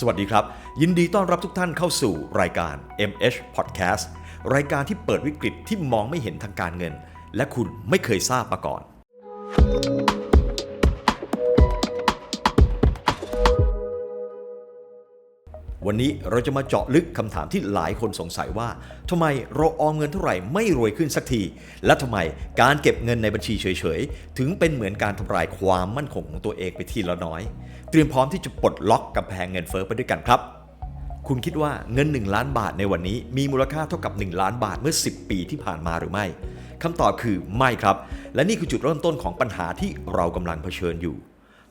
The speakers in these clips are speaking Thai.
สวัสดีครับ ยินดีต้อนรับทุกท่านเข้าสู่รายการ MH Podcast รายการที่เปิดวิกฤตที่มองไม่เห็นทางการเงิน และคุณไม่เคยทราบมาก่อน วันนี้เราจะมาเจาะลึกคำถามที่หลายคนสงสัยว่าทำไมเราออมเงินเท่าไหร่ไม่รวยขึ้นสักที และทำไมการเก็บเงินในบัญชีเฉยๆ ถึงเป็นเหมือนการทำลายความมั่นคงของตัวเองไปทีละน้อย เตรียมพร้อมที่จะปลดล็อกกำแพงเงินเฟ้อไปด้วยกันครับ คุณคิดว่าเงิน 1 ล้านบาทในวันนี้ มีมูลค่าเท่ากับ 1 ล้านบาทเมื่อ 10 ปีที่ผ่านมาหรือไม่คำตอบคือไม่ครับ และนี่คือจุดเริ่มต้นของปัญหาที่เรากำลังเผชิญอยู่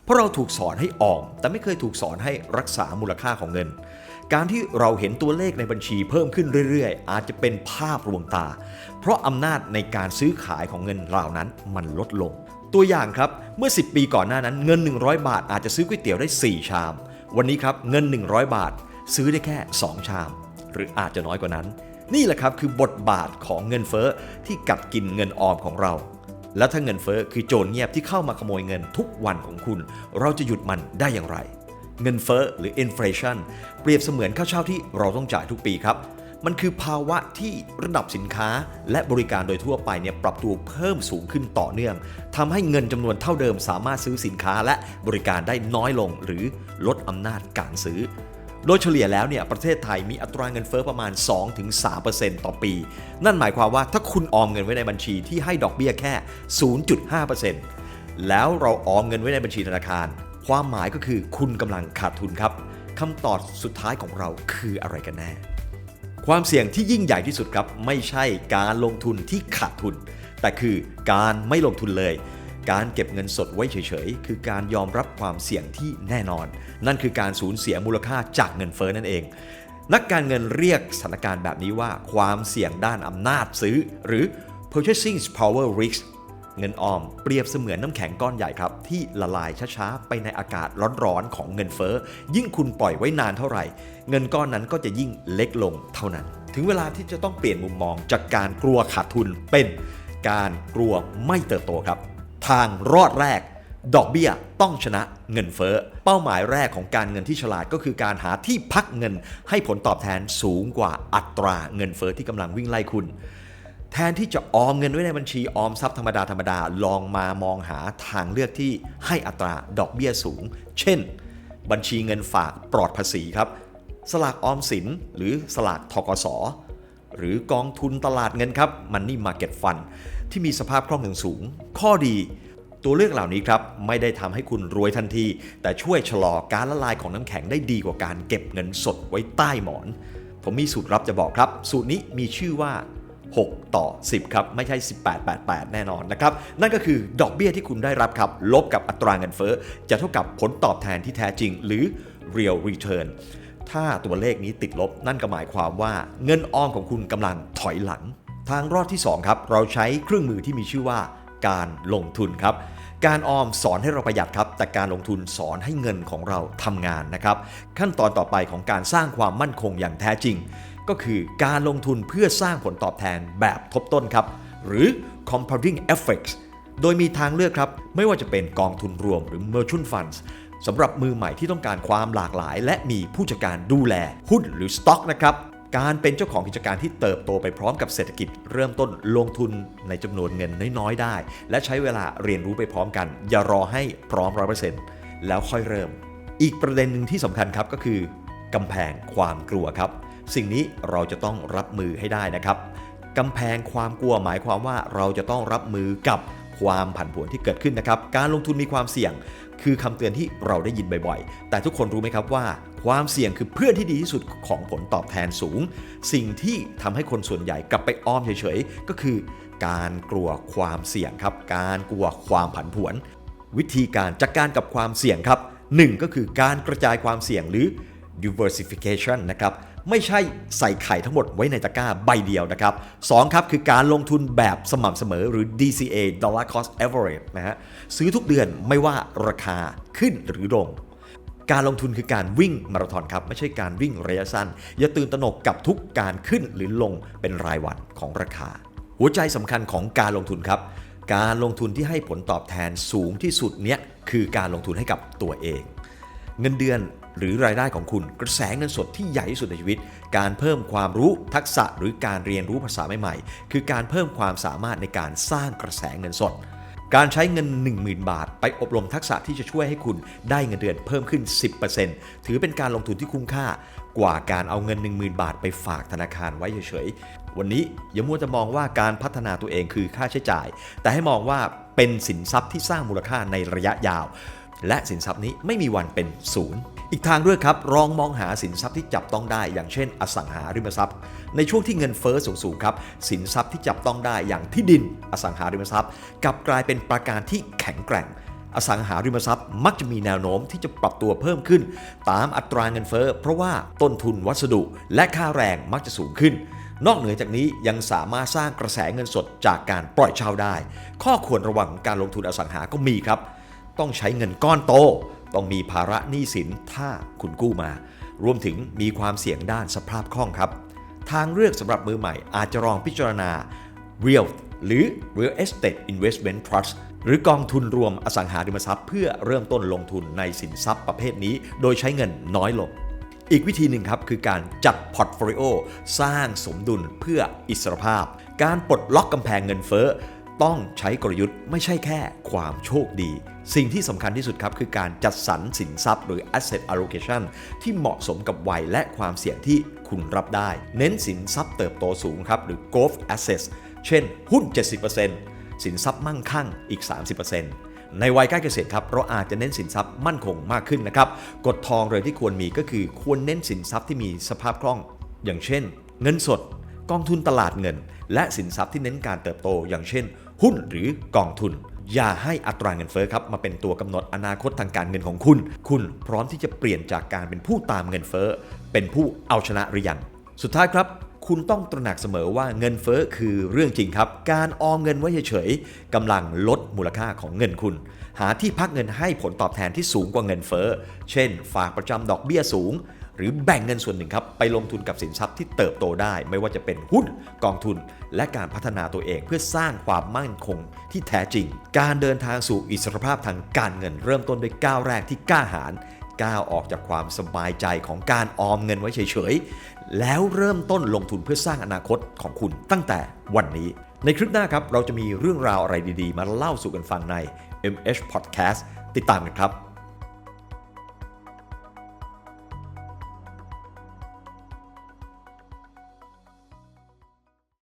เพราะเราถูกสอนให้ออมแต่ไม่เคยถูกสอนให้รักษามูลค่าของเงิน การที่เราเห็นตัวเลขในบัญชีเพิ่มขึ้นเรื่อยๆ อาจจะเป็นภาพลวงตา เพราะอำนาจในการซื้อขายของเงินเหล่านั้นมันลดลง ตัวอย่างครับเมื่อ 10 ปีก่อนหน้านั้นเงิน 100 บาท อาจจะซื้อก๋วยเตี๋ยวได้ 4 ชาม วันนี้ครับเงิน 100 บาท ซื้อได้แค่ 2 ชาม หรืออาจจะน้อยกว่านั้น นี่แหละครับคือบทบาทของเงินเฟ้อที่กัดกินเงินออมของเรา แล้วถ้าเงินเฟ้อคือโจรเงียบที่เข้ามาขโมยเงินทุกวันของคุณ เราจะหยุดมันได้อย่างไร เงินเฟ้อหรือ inflation เปรียบเสมือนค่าเช่าที่เราต้องจ่ายทุกปีครับ มันคือภาวะที่ระดับสินค้าและบริการโดยทั่วไปเนี่ยปรับตัวเพิ่มสูงขึ้นต่อเนื่องทำให้เงินจำนวนเท่าเดิมสามารถซื้อสินค้าและบริการได้น้อยลงหรือลดอำนาจการซื้อ โดยเฉลี่ยแล้วเนี่ยประเทศไทยมีอัตราเงินเฟ้อประมาณ 2-3%ต่อปี นั่นหมายความว่าถ้าคุณออมเงินไว้ในบัญชีที่ให้ดอกเบี้ยแค่ 0.5%แล้วเราออมเงินไว้ในบัญชีธนาคาร ความหมายก็คือคุณกำลังขาดทุนครับคำตอบสุดท้ายของเราคืออะไรกันแน่ ความเสี่ยงที่ยิ่งใหญ่ที่สุดครับ ไม่ใช่การลงทุนที่ขาดทุน แต่คือการไม่ลงทุนเลย การเก็บเงินสดไว้เฉยๆ คือการยอมรับความเสี่ยงที่แน่นอน นั่นคือการสูญเสียมูลค่าจากเงินเฟ้อนั่นเอง นักการเงินเรียกสถานการณ์แบบนี้ว่าความเสี่ยงด้านอำนาจซื้อ หรือ purchasing power risk เงินออมเปรียบเสมือนน้ำแข็งก้อนใหญ่ครับ ที่ละลายช้าๆ ไปในอากาศร้อนๆ ของเงินเฟ้อ ยิ่งคุณปล่อยไว้นานเท่าไหร่ เงินก้อนนั้นก็จะยิ่งเล็กลงเท่านั้น ถึงเวลาที่จะต้องเปลี่ยนมุมมองจากการกลัวขาดทุนเป็นการกลัวไม่เติบโตครับ ทางรอดแรก ดอกเบี้ยต้องชนะเงินเฟ้อ เป้าหมายแรกของการเงินที่ฉลาดก็คือการหาที่พักเงินให้ผลตอบแทนสูงกว่าอัตราเงินเฟ้อที่กำลังวิ่งไล่คุณแทนที่จะออมเงินไว้ในบัญชีออมทรัพย์ธรรมดาธรรมดาลองมามองหาทางเลือกที่ให้อัตราดอกเบี้ยสูง เช่น บัญชีเงินฝากปลอดภาษีครับ สลากออมสินหรือสลากทกส หรือกองทุนตลาดเงินครับ Money Market Fund ที่มีสภาพคล่องอย่างสูง ข้อดีตัวเลือกเหล่านี้ครับ ไม่ได้ทำให้คุณรวยทันที แต่ช่วยชะลอการละลายของน้ำแข็งได้ดีกว่าการเก็บเงินสดไว้ใต้หมอน ผมมีสูตรลับจะบอกครับ สูตรนี้มีชื่อว่า 6 ต่อ 10 ครับ ไม่ใช่ 1888 แน่นอนนะครับ นั่นก็คือดอกเบี้ยที่คุณได้รับครับ ลบกับอัตราเงินเฟ้อ จะเท่ากับผลตอบแทนที่แท้จริง หรือ real return ถ้าตัวเลขนี้ติดลบนั่นก็หมายความว่าเงินออมของคุณกำลังถอยหลัง ทางรอดที่ 2 ครับ เราใช้เครื่องมือที่มีชื่อว่า การลงทุนครับการออมสอนให้เราประหยัดครับ แต่การลงทุนสอนให้เงินของเราทำงานนะครับ ขั้นตอนต่อไปของการสร้างความมั่นคงอย่างแท้จริง ก็คือการลงทุนเพื่อสร้างผลตอบแทนแบบทบต้นครับ หรือ compounding effects โดยมีทางเลือกครับ ไม่ว่าจะเป็นกองทุนรวมหรือ merchant funds สำหรับมือใหม่ที่ต้องการความหลากหลาย และมีผู้จัดการดูแลหุ้นหรือสต็อกนะครับการเป็นเจ้าของกิจการที่เติบโตไปพร้อมกับเศรษฐกิจ เริ่มต้นลงทุนในจำนวนเงินน้อยๆได้ และใช้เวลาเรียนรู้ไปพร้อมกัน อย่ารอให้พร้อม 100%แล้วค่อยเริ่ม อีกประเด็นหนึ่งที่สำคัญครับก็คือกำแพงความกลัวครับ สิ่งนี้เราจะต้องรับมือให้ได้นะครับกำแพงความกลัวหมายความว่าเราจะต้องรับมือกับ ความผันผวนที่เกิดขึ้นนะครับ การลงทุนมีความเสี่ยง คือคำเตือนที่เราได้ยินบ่อยๆ แต่ทุกคนรู้ไหมครับว่า ความเสี่ยงคือเพื่อนที่ดีที่สุดของผลตอบแทนสูง สิ่งที่ทำให้คนส่วนใหญ่กลับไปอ้อมเฉยๆ ก็คือการกลัวความเสี่ยงครับ การกลัวความผันผวน วิธีการจัดการกับความเสี่ยงครับ 1 ก็คือการกระจายความเสี่ยงหรือ diversification นะครับ ไม่ใช่ใส่ไข่ทั้งหมดไว้ในตะกร้าใบเดียวนะครับ2ครับคือการลงทุนแบบสม่ำเสมอหรือ DCA Dollar Cost Average นะฮะซื้อทุกเดือนไม่ว่าราคาขึ้นหรือลงการลงทุนคือการวิ่งมาราธอนครับ ไม่ใช่การวิ่งระยะสั้น อย่าตื่นตระหนกกับทุกการขึ้นหรือลงเป็นรายวันของราคา หัวใจสำคัญของการลงทุนครับ การลงทุนที่ให้ผลตอบแทนสูงที่สุดเนี้ยคือการลงทุนให้กับตัวเอง เงินเดือน หรือรายได้ของคุณกระแสเงินสดที่ใหญ่ที่สุดในชีวิต การเพิ่มความรู้ทักษะหรือการเรียนรู้ภาษาใหม่ๆ คือการเพิ่มความสามารถในการสร้างกระแสเงินสด การใช้เงิน 10,000 บาท ไปอบรมทักษะที่จะช่วยให้คุณได้เงินเดือนเพิ่มขึ้น 10%ถือเป็นการลงทุนที่คุ้มค่ากว่าการเอาเงิน 10,000 บาทไปฝากธนาคารไว้เฉยๆ วันนี้อย่ามัวจะมองว่าการพัฒนาตัวเองคือค่าใช้จ่าย แต่ให้มองว่าเป็นสินทรัพย์ที่สร้างมูลค่าในระยะยาว และสินทรัพย์นี้ไม่มีวันเป็นศูนย์ อีกทางด้วยครับลองมองหาสินทรัพย์ที่จับต้องได้ อย่างเช่น อสังหาริมทรัพย์ ในช่วงที่เงินเฟ้อสูงๆครับสินทรัพย์ที่จับต้องได้อย่างที่ดิน อสังหาริมทรัพย์กลับกลายเป็นประการที่แข็งแกร่งอสังหาริมทรัพย์มักจะมีแนวโน้มที่จะปรับตัวเพิ่มขึ้น ตามอัตราเงินเฟ้อเพราะว่าต้นทุนวัสดุและค่าแรงมักจะสูงขึ้น นอกเหนือจากนี้ยังสามารถสร้างกระแสเงินสดจากการปล่อยเช่าได้ ข้อควรระวังของการลงทุนอสังหาก็มีครับ ต้องใช้เงินก้อนโต ต้องมีภาระหนี้สินถ้าคุณกู้มา รวมถึงมีความเสี่ยงด้านสภาพคล่องครับ ทางเลือกสำหรับมือใหม่อาจจะลองพิจารณา Real หรือ Real Estate Investment Trust หรือกองทุนรวมอสังหาริมทรัพย์ เพื่อเริ่มต้นลงทุนในสินทรัพย์ประเภทนี้ โดยใช้เงินน้อยลง อีกวิธีหนึ่งครับคือการจัดพอร์ตโฟลิโอสร้างสมดุลเพื่ออิสรภาพ การปลดล็อกกำแพงเงินเฟ้อ ต้องใช้กลยุทธ์ไม่ใช่แค่ความโชคดี สิ่งที่สำคัญที่สุดครับคือการจัดสรรสินทรัพย์หรือ asset allocation ที่เหมาะสมกับวัยและความเสี่ยงที่คุณรับได้ เน้นสินทรัพย์เติบโตสูงครับหรือ growth assets เช่น หุ้น 70%สินทรัพย์มั่งคั่งอีก 30%ในวัยใกล้เกษียณครับเราอาจจะเน้นสินทรัพย์มั่นคงมากขึ้นนะครับกฎทองเลยที่ควรมีก็คือควรเน้นสินทรัพย์ที่มีสภาพคล่อง อย่างเช่น เงินสด กองทุนตลาดเงิน และสินทรัพย์ที่เน้นการเติบโต อย่างเช่น หุ้นหรือกองทุน อย่าให้อัตราเงินเฟ้อครับมาเป็นตัวกำหนดอนาคตทางการเงินของคุณ คุณพร้อมที่จะเปลี่ยนจากการเป็นผู้ตามเงินเฟ้อเป็นผู้เอาชนะหรือยังสุดท้ายครับคุณต้องตระหนักเสมอว่าเงินเฟ้อคือเรื่องจริงครับ การออมเงินไว้เฉยๆกำลังลดมูลค่าของเงินคุณ หาที่พักเงินให้ผลตอบแทนที่สูงกว่าเงินเฟ้อ เช่น ฝากประจำดอกเบี้ยสูง หรือแบ่งเงินส่วนหนึ่งครับไปลงทุนกับสินทรัพย์ที่เติบโตได้ ไม่ว่าจะเป็นหุ้นกองทุน และการพัฒนาตัวเองเพื่อสร้างความมั่นคงที่แท้จริง การเดินทางสู่อิสรภาพทางการเงิน เริ่มต้นด้วยก้าวแรกที่กล้าหาญก้าวออกจากความสบายใจของการออมเงินไว้เฉยๆ แล้วเริ่มต้นลงทุนเพื่อสร้างอนาคตของคุณตั้งแต่วันนี้ ในคลิปหน้าครับ เราจะมีเรื่องราวอะไรดีๆ มาเล่าสู่กันฟังใน MH Podcast ติดตามกันครับ